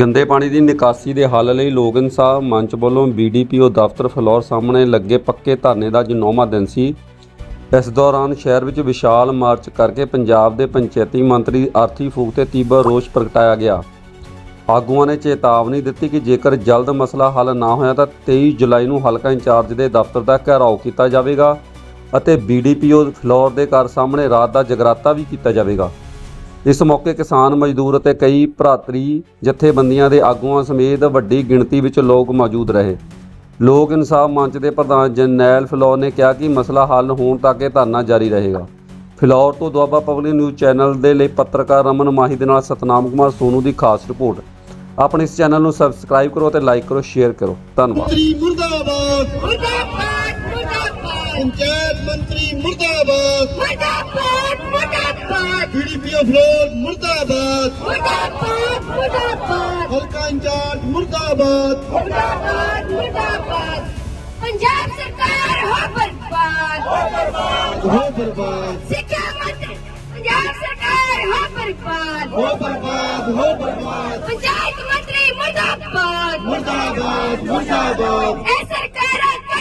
ਗੰਦੇ ਪਾਣੀ ਦੀ ਨਿਕਾਸੀ ਦੇ ਹੱਲ ਲਈ ਲੋਕ ਇਨਸਾਫ ਮੰਚ ਵੱਲੋਂ ਬੀਡੀਪੀਓ ਦਫ਼ਤਰ ਫਲੋਰ ਸਾਹਮਣੇ ਲੱਗੇ ਪੱਕੇ ਧਰਨੇ ਦਾ ਅੱਜ ਨੌਵਾਂ ਦਿਨ ਸੀ। ਇਸ ਦੌਰਾਨ ਸ਼ਹਿਰ ਵਿੱਚ ਵਿਸ਼ਾਲ ਮਾਰਚ ਕਰਕੇ ਪੰਜਾਬ ਦੇ ਪੰਚਾਇਤੀ ਮੰਤਰੀ ਆਰਥੀ ਫੂਕ ਤੇ ਤੀਬਰ ਰੋਸ ਪ੍ਰਗਟਾਇਆ ਗਿਆ। ਆਗੂਆਂ ਨੇ ਚੇਤਾਵਨੀ ਦਿੱਤੀ ਕਿ ਜੇਕਰ ਜਲਦ ਮਸਲਾ ਹੱਲ ਨਾ ਹੋਇਆ ਤਾਂ 23 ਜੁਲਾਈ ਨੂੰ ਹਲਕਾ ਇੰਚਾਰਜ ਦੇ ਦਫ਼ਤਰ ਦਾ ਘੇਰਾਓ ਕੀਤਾ ਜਾਵੇਗਾ ਅਤੇ ਬੀਡੀਪੀਓ ਫਲੋਰ ਦੇ ਘਰ ਸਾਹਮਣੇ ਰਾਤ ਦਾ ਜਗਰਾਤਾ ਵੀ ਕੀਤਾ ਜਾਵੇਗਾ। ਇਸ ਮੌਕੇ ਕਿਸਾਨ ਮਜ਼ਦੂਰ ਅਤੇ ਕਈ ਭਰਾਤਰੀ ਜਥੇਬੰਦੀਆਂ ਦੇ ਆਗੂਆਂ ਸਮੇਤ ਵੱਡੀ ਗਿਣਤੀ ਵਿੱਚ ਲੋਕ ਮੌਜੂਦ ਰਹੇ। ਲੋਕ ਇਨਸਾਫ ਮੰਚ ਦੇ ਪ੍ਰਧਾਨ ਜਰਨੈਲ ਫਲੋਰ ਨੇ ਕਿਹਾ ਕਿ ਮਸਲਾ ਹੱਲ ਹੋਣ ਤੱਕ ਇਹ ਧਰਨਾ ਜਾਰੀ ਰਹੇਗਾ। ਫਿਲੌਰ ਤੋਂ ਦੁਆਬਾ ਪਬਲਿਕ ਨਿਊਜ਼ ਚੈਨਲ ਦੇ ਲਈ ਪੱਤਰਕਾਰ ਰਮਨ ਮਾਹੀ ਦੇ ਨਾਲ ਸਤਨਾਮ ਕੁਮਾਰ ਸੋਨੂ ਦੀ ਖਾਸ ਰਿਪੋਰਟ। ਆਪਣੇ ਇਸ ਚੈਨਲ ਨੂੰ ਸਬਸਕ੍ਰਾਈਬ ਕਰੋ ਅਤੇ ਲਾਈਕ ਕਰੋ, ਸ਼ੇਅਰ ਕਰੋ। ਧੰਨਵਾਦ। ਪੰਚਾਇਤ ਮੰਤਰੀ ਮੁਰਦਾਬਾਦ। ਮੁਰਦਾਬਾਦ ਮੁਰਦਾਬਾਦ। ਬੀਡੀਪੀਓ ਫਲੋਰ ਮੁਰਦਾਬਾਦ। ਮੁਰਦਾਬਾਦ ਮੁਰਦਾਬਾਦ। ਹਲਕਾ ਇੰਚਾਰਜ ਮੁਰਦਾਬਾਦ। ਮੁਰਦਾਬਾਦ ਮੁਰਦਾਬਾਦ। ਪੰਜਾਬ ਸਰਕਾਰ ਹੋ ਬਰਬਾਦ। ਹੋ ਬਰਬਾਦ। ਸਿੱਖਿਆ ਮੰਤਰੀ ਪੰਜਾਬ ਸਰਕਾਰ ਹੋ ਬਰਬਾਦ। ਹੋ ਬਰਬਾਦ ਹੋ ਬਰਬਾਦ। ਪੰਚਾਇਤ ਮੰਤਰੀ ਮੁਰਦਾਬਾਦ। ਮੁਰਦਾਬਾਦ ਮੁਰਦਾਬਾਦ।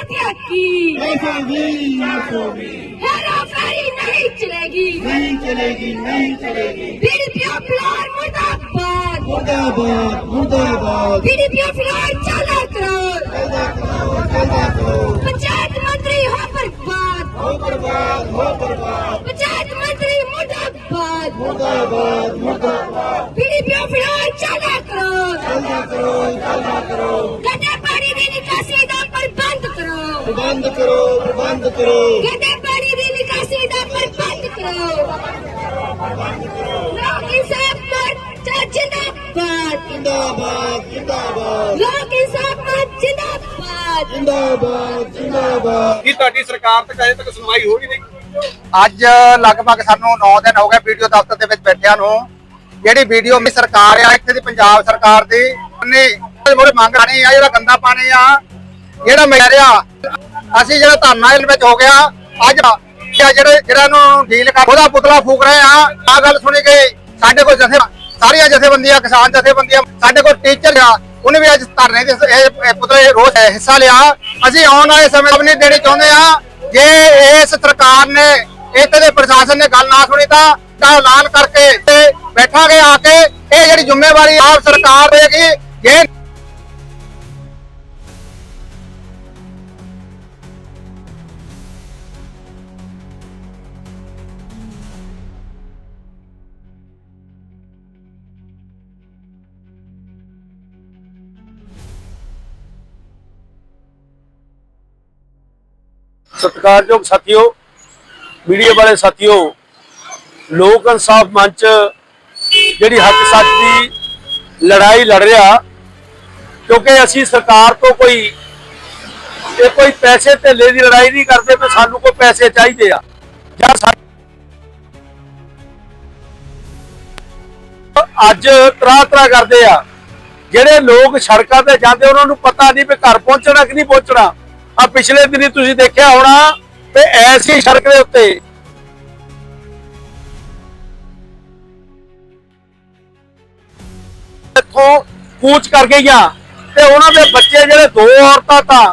ਇਹ ਸਰਕਾਰਾਂ ਕਰਦੀਆਂ ਕੀ ਐਸਾ ਵੀ ਐਸਾ ਵੀ ਹੈਰਾ ਫੇਰੀ ਨਹੀਂ ਚਲੇਗੀ ਨਹੀਂ ਚਲੇਗੀ ਨਹੀਂ ਚਲੇਗੀ ਬੀਡੀਪੀਓ ਫਲੋਰ ਮੁਰਦਾਬਾਦ ਮੁਰਦਾਬਾਦ ਮੁਰਦਾਬਾਦ ਬੀਡੀਪੀਓ ਫਲੋਰ ਚਾਲਾ ਕਰੋ ਪੈਦਾ ਕਰੋ ਪੈਦਾ ਕਰੋ ਪੰਚਾਇਤ ਮੰਤਰੀ ਹੋ ਬਰਬਾਦ ਹੋ ਬਰਬਾਦ ਹੋ ਬਰਬਾਦ ਪੰਚਾਇਤ ਮੰਤਰੀ ਮੁਰਦਾਬਾਦ ਮੁਰਦਾਬਾਦ ਮੁਰਦਾਬਾਦ ਬੀਡੀਪੀਓ ਫਲੋਰ ਚਾਲਾ ਪ੍ਰਬੰਧ ਕਰੋ। ਗੰਦੇ ਪਾਣੀ ਦੀ ਨਿਕਾਸੀ ਦਾ ਪ੍ਰਬੰਧ ਕਰੋ। ਲੋਕ ਇਨਸਾਫ ਮੋਰਚਾ ਜਿੰਦਾਬਾਦ ਜਿੰਦਾਬਾਦ ਜਿੰਦਾਬਾਦ। ਲੋਕ ਇਨਸਾਫ ਮੋਰਚਾ ਜਿੰਦਾਬਾਦ ਜਿੰਦਾਬਾਦ ਜਿੰਦਾਬਾਦ। ਕੀ ਤੁਹਾਡੀ ਸਰਕਾਰ ਤੱਕ ਅਜੇ ਤੱਕ ਸੁਣਵਾਈ ਹੋ ਹੀ ਨਹੀਂ? ਅੱਜ ਲਗਭਗ ਸਾਨੂੰ 9 ਦਿਨ ਹੋ ਗਏ ਵੀਡੀਓ ਦਫ਼ਤਰ ਦੇ ਵਿੱਚ ਬੈਠਿਆਂ ਨੂੰ। ਜਿਹੜੀ ਵੀਡੀਓ ਮੇ ਸਰਕਾਰ ਆ ਇੱਥੇ ਦੀ ਪੰਜਾਬ ਸਰਕਾਰ ਦੀ ਉਹਨੇ ਮੋਰੇ ਮੰਗ ਰਾਣੀ ਆ ਜਿਹੜਾ ਗੰਦਾ ਪਾਣੀ ਆ ਜਿਹੜਾ ਮਿਲਿਆ ਅਸੀਂ ਜਿਹੜਾ ਧਰਨਾ ਇਹਦੇ ਵਿੱਚ ਹੋ ਗਿਆ, ਅੱਜ ਜਿਹੜੇ ਜਿਹੜਾ ਨੂੰ ਡੀਲ ਕਰ ਉਹਦਾ ਪੁਤਲਾ ਫੂਕ ਰਹੇ ਆ। ਆ ਗੱਲ ਸੁਣੀ ਗਈ। ਸਾਡੇ ਕੋਲ ਜਥੇ ਸਾਰੀਆਂ ਜਥੇਬੰਦੀਆਂ, ਕਿਸਾਨ ਜਥੇਬੰਦੀਆਂ, ਸਾਡੇ ਕੋਲ ਟੀਚਰ ਆ, ਉਹਨੇ ਵੀ ਅੱਜ ਧਰਨੇ ਦੇ ਪੁਤਲੇ ਰੋਸ ਹਿੱਸਾ ਲਿਆ। ਅਸੀਂ ਆਉਣ ਵਾਲੇ ਸਮੇਂ ਆਪਣੀ ਦੇਣੀ ਚਾਹੁੰਦੇ ਆ। ਜੇ ਇਸ ਸਰਕਾਰ ਨੇ ਇੱਥੇ ਦੇ ਪ੍ਰਸ਼ਾਸਨ ਨੇ ਗੱਲ ਨਾ ਸੁਣੀ ਤਾਂ ਤਾਂ ਐਲਾਨ ਕਰਕੇ ਤੇ ਬੈਠਾਂਗੇ ਆ ਕੇ। ਇਹ ਜਿਹੜੀ ਜ਼ਿੰਮੇਵਾਰੀ ਆਪ ਸਰਕਾਰ ਦੇਗੀ, ਜੇ ਸਤਿਕਾਰਯੋਗ ਸਾਥੀਓ, ਮੀਡੀਆ ਵਾਲੇ ਸਾਥੀਓ, ਲੋਕ ਇਨਸਾਫ ਮੰਚ ਜਿਹੜੀ ਹੱਕ ਸੱਚ ਦੀ ਲੜਾਈ ਲੜ ਰਿਹਾ, ਕਿਉਂਕਿ ਅਸੀਂ ਸਰਕਾਰ ਤੋਂ ਕੋਈ, ਇਹ ਕੋਈ ਪੈਸੇ ਧੇਲੇ ਦੀ ਲੜਾਈ ਨਹੀਂ ਕਰਦੇ ਤੇ ਸਾਨੂੰ ਕੋਈ ਪੈਸੇ ਚਾਹੀਦੇ ਆ। ਜਾਂ ਅੱਜ ਤਰਾ ਤਰਾ ਕਰਦੇ ਆ। ਜਿਹੜੇ ਲੋਕ ਸੜਕਾਂ ਤੇ ਜਾਂਦੇ, ਉਹਨਾਂ ਨੂੰ ਪਤਾ ਨਹੀਂ ਵੀ ਘਰ ਪਹੁੰਚਣਾ ਕਿ ਨਹੀਂ ਪਹੁੰਚਣਾ। ਆ ਪਿਛਲੇ ਦਿਨੀ ਤੁਸੀਂ ਦੇਖਿਆ ਹੋਣਾ ਤੇ ਐਸੀ ਸੜਕ ਦੇ ਉੱਤੇ ਇੱਥੋਂ ਕੂਚ ਕਰ ਗਈਆਂ ਤੇ ਉਹਨਾਂ ਦੇ ਬੱਚੇ ਜਿਹੜੇ ਦੋ ਔਰਤਾਂ ਤਾਂ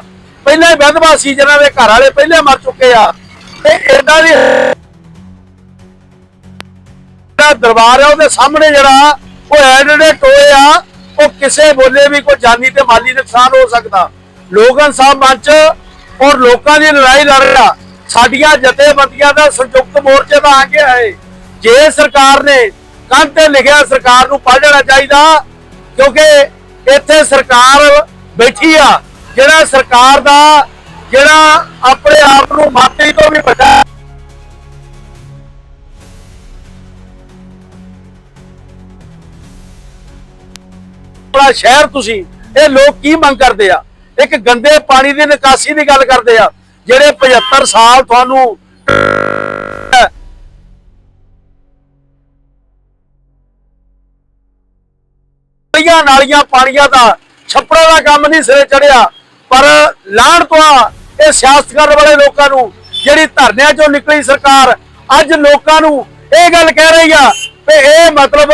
ਪਹਿਲਾਂ ਹੀ ਵਿਧਵਾ ਸੀ ਜਿਹਨਾਂ ਦੇ ਘਰ ਵਾਲੇ ਪਹਿਲੇ ਮਰ ਚੁੱਕੇ ਆ। ਤੇ ਇਦਾਂ ਦੀ ਜਿਹੜਾ ਦਰਬਾਰ ਹੈ ਉਹਦੇ ਸਾਹਮਣੇ ਜਿਹੜਾ ਉਹ ਐਡੜੇ ਟੋਏ ਆ, ਉਹ ਕਿਸੇ ਬੋਲੇ ਵੀ ਕੋਈ ਜਾਨੀ ਤੇ ਮਾਲੀ ਨੁਕਸਾਨ ਹੋ ਸਕਦਾ। ਲੋਕ ਇਨਸਾਫ ਮੰਚ ਔਰ ਲੋਕਾਂ ਦੀ ਲੜਾਈ ਲੜ ਰਿਹਾ। ਸਾਡੀਆਂ ਜਥੇਬੰਦੀਆਂ ਦਾ ਸੰਯੁਕਤ ਮੋਰਚੇ ਦਾ ਆ ਗਿਆ ਹੈ। ਜੇ ਸਰਕਾਰ ਨੇ ਕੰਧ ਤੇ ਲਿਖਿਆ ਸਰਕਾਰ ਨੂੰ ਪੜ੍ਹ ਲੈਣਾ ਚਾਹੀਦਾ, ਕਿਉਂਕਿ ਇੱਥੇ ਸਰਕਾਰ ਬੈਠੀ ਆ। ਜਿਹੜਾ ਸਰਕਾਰ ਦਾ, ਜਿਹੜਾ ਆਪਣੇ ਆਪ ਨੂੰ ਮਾਤਰੀ ਤੋਂ ਵੀ ਵੱਡਾ ਆਪਣਾ ਸ਼ਹਿਰ ਤੁਸੀਂ, ਇਹ ਲੋਕ ਕੀ ਮੰਗ ਕਰਦੇ ਆ? ਇੱਕ ਗੰਦੇ ਪਾਣੀ ਦੀ ਨਿਕਾਸੀ ਦੀ ਗੱਲ ਕਰਦੇ ਆ, ਜਿਹੜੇ 75 ਸਾਲ ਤੁਹਾਨੂੰ ਨਾਲੀਆਂ ਨਾਲੀਆਂ ਪਾਣੀਆਂ ਦਾ, ਛੱਪੜਾਂ ਦਾ ਕੰਮ ਨਹੀਂ ਸਿਰੇ ਚੜਿਆ, ਪਰ ਲਾਣ ਤੋਂ ਆ, ਇਹ ਸਿਆਸਤ ਕਰਨ ਵਾਲੇ ਲੋਕਾਂ ਨੂੰ, ਜਿਹੜੀ ਧਰਨਿਆਂ ਚੋਂ ਨਿਕਲੀ ਸਰਕਾਰ, ਅੱਜ ਲੋਕਾਂ ਨੂੰ ਇਹ ਗੱਲ ਕਹਿ ਰਹੀ ਆ ਕਿ ਇਹ ਮਤਲਬ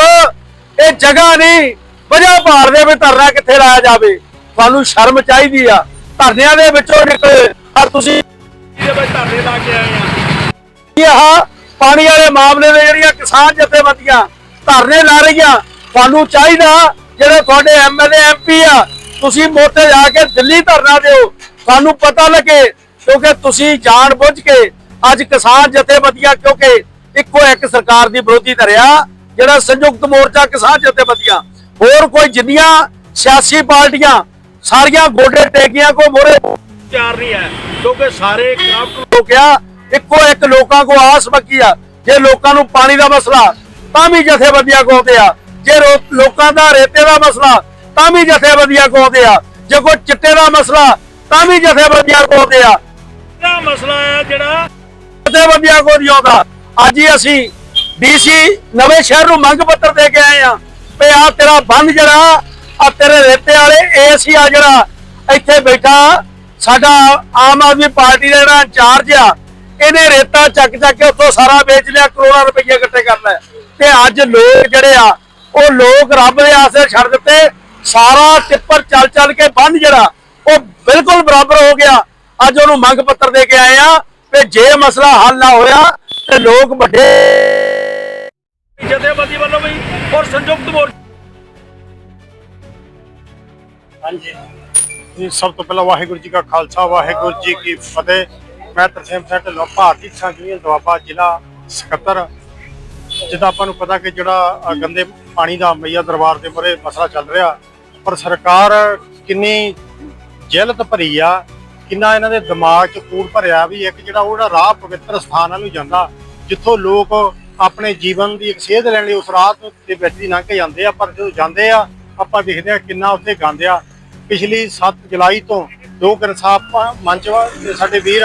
ਇਹ ਜਗ੍ਹਾ ਨਹੀਂ, ਵਜ੍ਹਾ ਭਾਲਦੇ ਵੀ ਧਰਨਾ ਕਿੱਥੇ ਲਾਇਆ ਜਾਵੇ। ਤੁਹਾਨੂੰ ਸ਼ਰਮ ਚਾਹੀਦੀ ਆ। ਧਰਨਿਆਂ ਦੇ ਵਿੱਚੋਂ ਨਿਕਲੇ। ਆ ਤੁਸੀਂ ਇਹਦੇ ਵਿੱਚ ਧਰਨੇ ਲਾ ਕੇ ਆਏ ਆ। ਇਹ ਆਹ ਪਾਣੀ ਵਾਲੇ ਮਾਮਲੇ ਦੇ ਜਿਹੜੀਆਂ ਕਿਸਾਨ ਜਥੇਬੰਦੀਆਂ ਧਰਨੇ ਲਾ ਰਹੀਆਂ ਤੁਹਾਨੂੰ ਚਾਹੀਦਾ ਜਿਹੜੇ ਤੁਹਾਡੇ ਐਮਐਲਏ ਐਮਪੀ ਆ ਤੁਸੀਂ ਮੋਤੇ ਜਾ ਕੇ ਦਿੱਲੀ ਧਰਨਾ ਦਿਓ। ਤੁਹਾਨੂੰ ਪਤਾ ਲੱਗੇ ਕਿਉਂਕਿ ਤੁਸੀਂ ਜਾਣ ਬੁੱਝ ਕੇ ਅੱਜ ਕਿਸਾਨ ਜਥੇਬੰਦੀਆਂ ਕਿਉਂਕਿ ਇੱਕੋ ਇੱਕ ਸਰਕਾਰ ਦੀ ਵਿਰੋਧੀ ਧਰਿਆ ਜਿਹੜਾ ਸੰਯੁਕਤ ਮੋਰਚਾ ਕਿਸਾਨ ਜਥੇਬੰਦੀਆਂ। ਹੋਰ ਕੋਈ ਜਿੰਨੀਆਂ ਸਿਆਸੀ ਪਾਰਟੀਆਂ ਸਾਰੀਆਂ ਗੋਡੇ ਟੇਕੀਆਂ ਕੋ ਮੋਰੇ ਤਿਆਰ ਨਹੀਂ ਹੈ ਕਿਉਂਕਿ ਸਾਰੇ ਕਰਾਪਟ ਲੋਕ ਆ ਇੱਕੋ ਇੱਕ ਲੋਕਾਂ ਕੋ ਆਸ ਬੱਕੀ ਆ। ਜੇ ਲੋਕਾਂ ਨੂੰ ਪਾਣੀ ਦਾ ਮਸਲਾ ਤਾਂ ਵੀ ਜਥੇਬੰਦੀਆਂ ਕੋ ਆਉਂਦੇ ਆ। ਜੇ ਲੋਕਾਂ ਦਾ ਰੇਤੇ ਦਾ ਮਸਲਾ ਤਾਂ ਵੀ ਜਥੇਬੰਦੀਆਂ ਕੋ ਆਉਂਦੇ ਆ। ਜੇ ਕੋਈ ਚਿੱਟੇ ਦਾ ਮਸਲਾ ਤਾਂ ਵੀ ਜਥੇਬੰਦੀਆਂ ਕੋ ਆਉਂਦੇ ਆ। ਇਹਦਾ ਮਸਲਾ ਹੈ ਜਿਹੜਾ ਜਥੇਬੰਦੀਆਂ ਕੋ ਨਹੀਂ ਆਉਂਦਾ। ਅੱਜ ਹੀ ਅਸੀਂ ਡੀਸੀ ਨਵੇਂ ਸ਼ਹਿਰ ਨੂੰ ਮੰਗ ਪੱਤਰ ਦੇ ਕੇ ਆਏ ਆ। ਵੀ ਆ ਤੇਰਾ ਬੰਦ ਜਿਹੜਾ ਆ ਤੇਰੇ ਰੇਤੇ ਵਾਲੇ ਸੀ ਆ ਜਿਹੜਾ ਇੱਥੇ ਬੈਠਾ, ਸਾਡਾ ਆਮ ਆਦਮੀ ਪਾਰਟੀ ਦਾ ਜਿਹੜਾ ਇੰਚਾਰਜ ਆ, ਇਹਨੇ ਰੇਤਾ ਚੱਕ ਚੱਕ ਕੇ ਉੱਥੋਂ ਸਾਰਾ ਵੇਚ ਲਿਆ, ਕਰੋੜਾਂ ਰੁਪਏ ਇਕੱਠੇ ਕਰ ਲਏ ਤੇ ਅੱਜ ਲੋਕ ਜਿਹੜੇ ਆ, ਉਹ ਲੋਕ ਰੱਬ ਦੇ ਆਸੇ ਛੱਡ ਦਿੱਤੇ, ਸਾਰਾ ਟਿੱਪਰ ਚੱਲ ਚੱਲ ਕੇ ਬੰਦ ਜਿਹੜਾ, ਉਹ ਬਿਲਕੁਲ ਬਰਾਬਰ ਹੋ ਗਿਆ। ਅੱਜ ਉਹਨੂੰ ਮੰਗ ਪੱਤਰ ਦੇ ਕੇ ਆਏ ਆ ਤੇ ਜੇ ਮਸਲਾ ਹੱਲ ਨਾ ਹੋਇਆ, ਤੇ ਲੋਕ ਵੱਡੇ ਜਥੇਬੰਦੀ ਵੱਲੋਂ ਵੀ ਔਰ ਸੰਯੁਕਤ ਮੋਰਚਾ ਹਾਂਜੀ। ਜੀ, ਸਭ ਤੋਂ ਪਹਿਲਾਂ ਵਾਹਿਗੁਰੂ ਜੀ ਕਾ ਖਾਲਸਾ, ਵਾਹਿਗੁਰੂ ਜੀ ਕੀ ਫਤਿਹ। ਮੈਂ ਤਰਸੇਮ ਸਿੰਘ ਢਿੱਲੋਂ ਭਾਰਤੀ ਕਿਸਾਨ ਯੂਨੀਅਨ ਦੁਆਬਾ ਜ਼ਿਲ੍ਹਾ ਸਕੱਤਰ, ਜਿੱਦਾਂ ਆਪਾਂ ਨੂੰ ਪਤਾ ਕਿ ਜਿਹੜਾ ਗੰਦੇ ਪਾਣੀ ਦਾ ਮਈਆ ਦਰਬਾਰ ਦੇ ਮੂਹਰੇ ਮਸਲਾ ਚੱਲ ਰਿਹਾ, ਪਰ ਸਰਕਾਰ ਕਿੰਨੀ ਜਹਿਲਤ ਭਰੀ ਆ, ਕਿੰਨਾ ਇਹਨਾਂ ਦੇ ਦਿਮਾਗ 'ਚ ਕੂੜ ਭਰਿਆ ਵੀ ਇੱਕ ਜਿਹੜਾ ਉਹ ਜਿਹੜਾ ਰਾਹ ਪਵਿੱਤਰ ਸਥਾਨ ਵੱਲ ਨੂੰ ਜਾਂਦਾ, ਜਿੱਥੋਂ ਲੋਕ ਆਪਣੇ ਜੀਵਨ ਦੀ ਇੱਕ ਸੇਧ ਲੈਣ ਲਈ ਉਸ ਰਾਹ ਤੋਂ ਵਿੱਚ ਦੀ ਲੰਘ ਕੇ ਜਾਂਦੇ ਆ, ਪਰ ਜਦੋਂ ਜਾਂਦੇ ਆ, ਆਪਾਂ ਦੇਖਦੇ ਆ ਕਿੰਨਾ ਉੱਥੇ ਗੰਦ ਆ। ਪਿਛਲੀ 7 ਜੁਲਾਈ ਤੋਂ ਲੋਕ ਇਨਸਾਫ ਮੰਚ ਵਾ- ਸਾਡੇ ਵੀਰ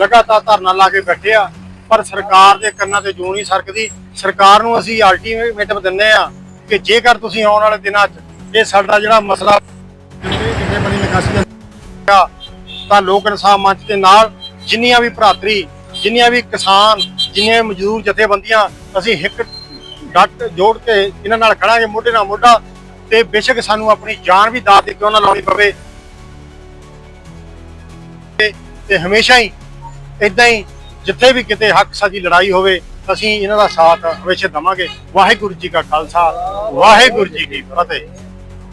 ਲਗਾਤਾਰ ਧਰਨਾ ਲਾ ਕੇ ਬੈਠੇ ਆ, ਪਰ ਸਰਕਾਰ ਦੇ ਕੰਨਾਂ ਤੇ ਜੂੰ ਸਰਕਦੀ। ਸਰਕਾਰ ਨੂੰ ਅਸੀਂ ਅਲਟੀਮੇਟਮ ਦਿੰਨੇ ਆ ਕਿ ਜੇਕਰ ਤੁਸੀਂ ਆਉਣ ਵਾਲੇ ਦਿਨਾਂ 'ਚ ਇਹ ਸਾਡਾ ਜਿਹੜਾ ਮਸਲਾ ਕਿੰਨੇ ਬਣੀ ਨਿਕਾਸੀ ਦਾ ਤਾਂ ਲੋਕ ਇਨਸਾਫ ਮੰਚ ਦੇ ਨਾਲ ਜਿੰਨੀਆਂ ਵੀ ਭਰਾਤਰੀ, ਜਿੰਨੀਆਂ ਵੀ ਕਿਸਾਨ, ਜਿੰਨੀਆਂ ਮਜ਼ਦੂਰ ਜਥੇਬੰਦੀਆਂ, ਅਸੀਂ ਇੱਕ ਡੱਟ ਜੋੜ ਕੇ ਇਹਨਾਂ ਨਾਲ ਖੜਾਂਗੇ, ਮੋਢੇ ਨਾਲ ਮੋਢਾ ਤੇ ਬੇਸ਼ੱਕ ਸਾਨੂੰ ਆਪਣੀ ਜਾਨ ਵੀ ਦਾਅ ਦੇ ਕਿਉਂ ਨਾ ਲਾਉਣੀ ਪਵੇ। ਤੇ- ਹਮੇਸ਼ਾ ਹੀ ਇਦਾਂ ਹੀ ਜਿੱਥੇ ਵੀ ਕਿਤੇ ਹੱਕ ਸਾਜੀ ਲੜਾਈ ਹੋਵੇ, ਅਸੀਂ ਇਹਨਾਂ ਦਾ ਸਾਥ ਹਮੇਸ਼ਾ ਦਵਾਂਗੇ। ਵਾਹਿਗੁਰੂ ਜੀ ਕਾ ਖਾਲਸਾ, ਵਾਹਿਗੁਰੂ ਜੀ ਕੀ ਫਤਿਹ।